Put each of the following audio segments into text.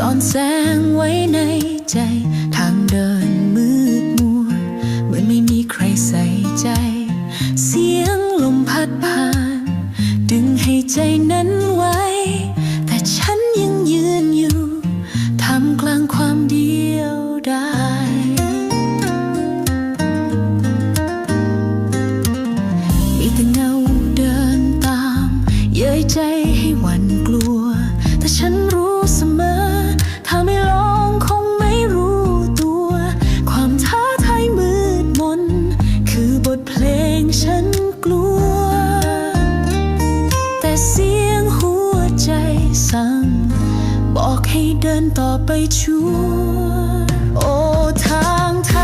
ซ่อนแสงไว้ในใจ ทางเดินมืดมัว เหมือนไม่มีใครใส่ใจ เสียงลมพัดผ่าน ดึงให้ใจนั้น ฉันกลัว แต่เสียงหัวใจสั่ง บอกให้เดินต่อไปชัวโอ้ทางทาง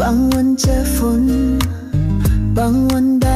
บางวันเจอฝน บางวัน